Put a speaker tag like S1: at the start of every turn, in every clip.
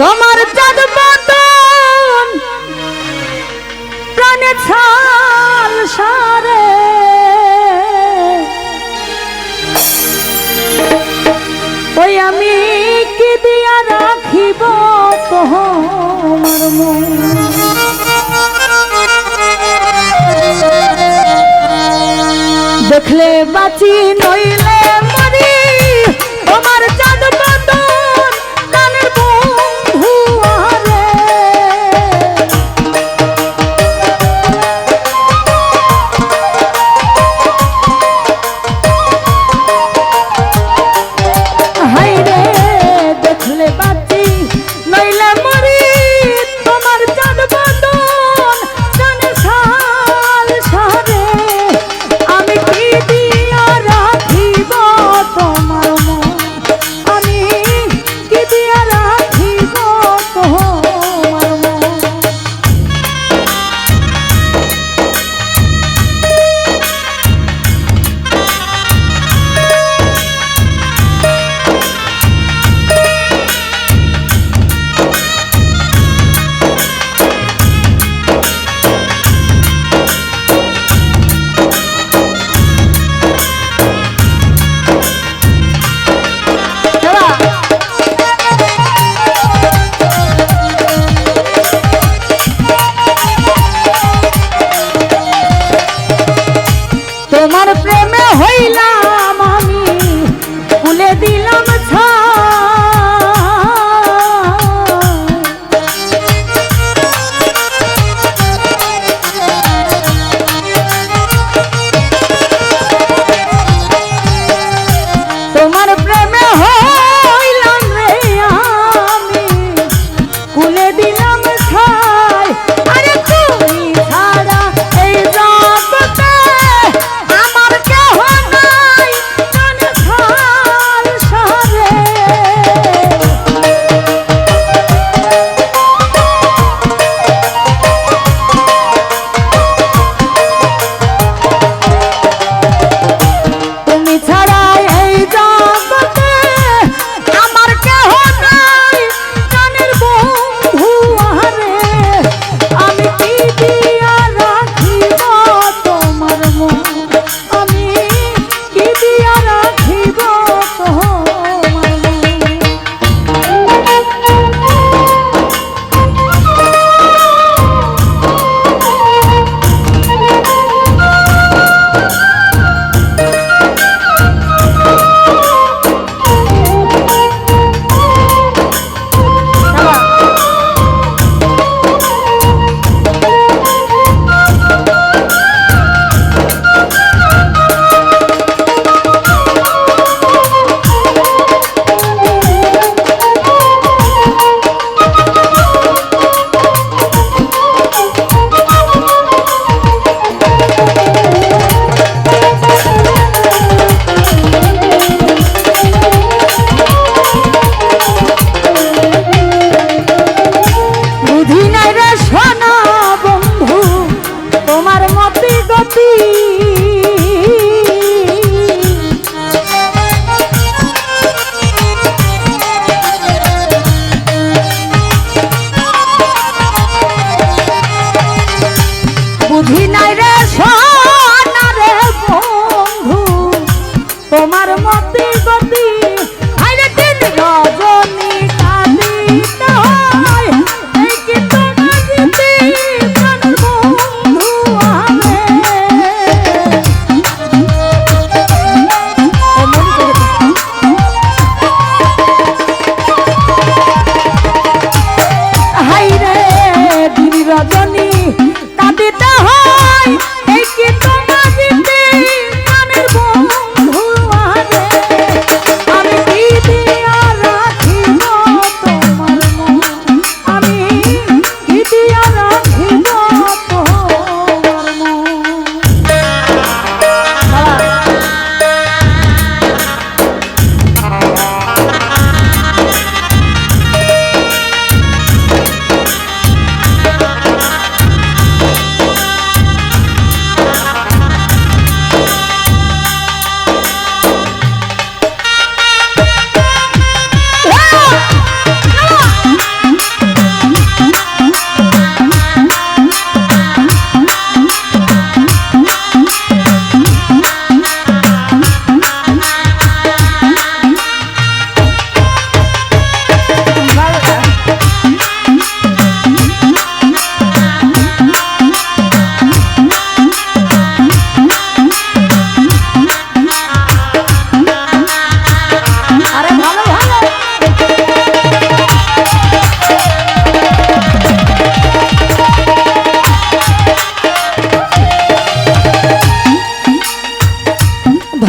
S1: তোমার চাঁদ বদন প্রাণে ছাল সারে। ওই আমি কি দিয়া রাখিব তোমার মন? দেখলে বাঁচি নইলে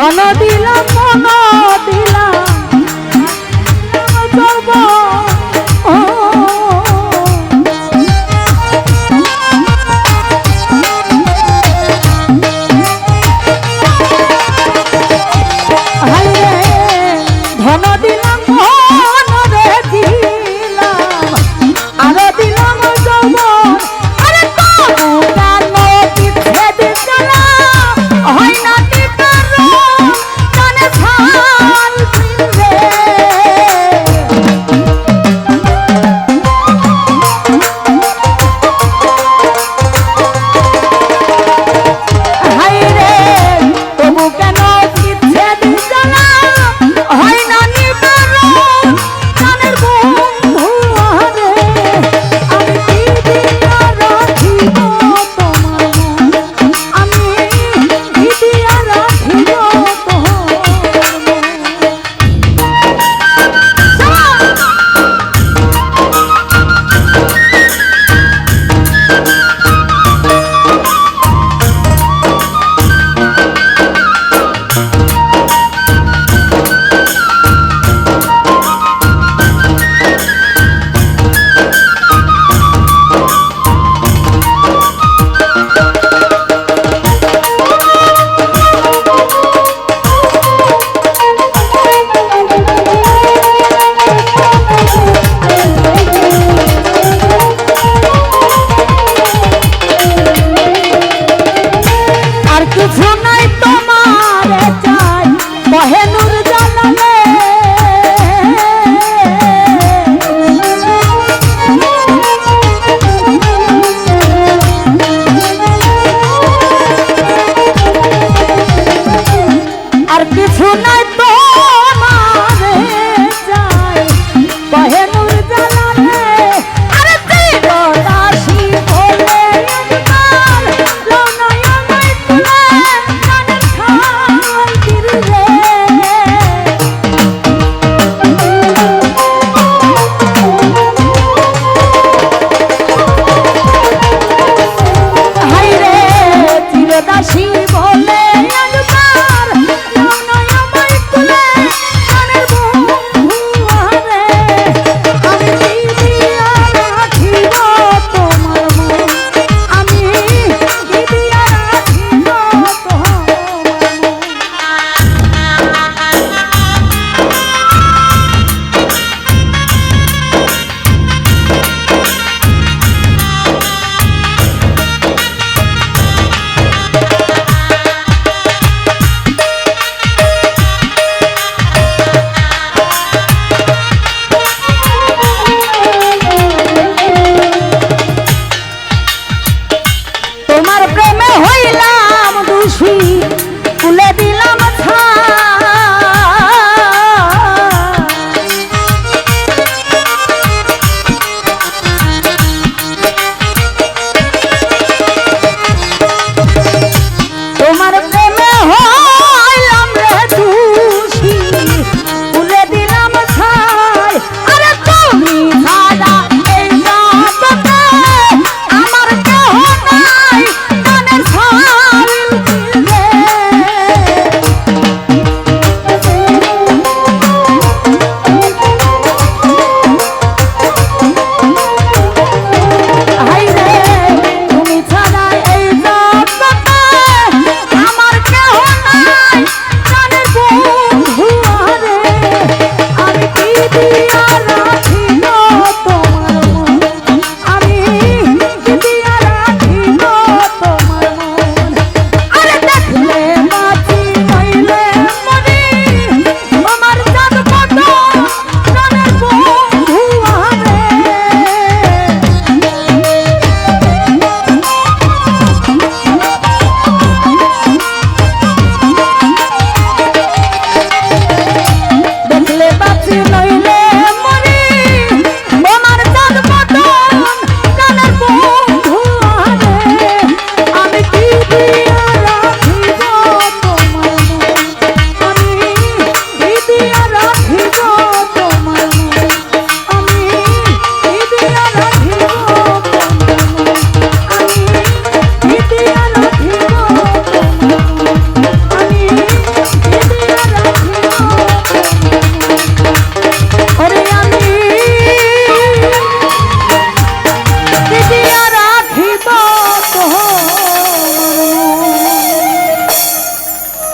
S1: ধন দিল মন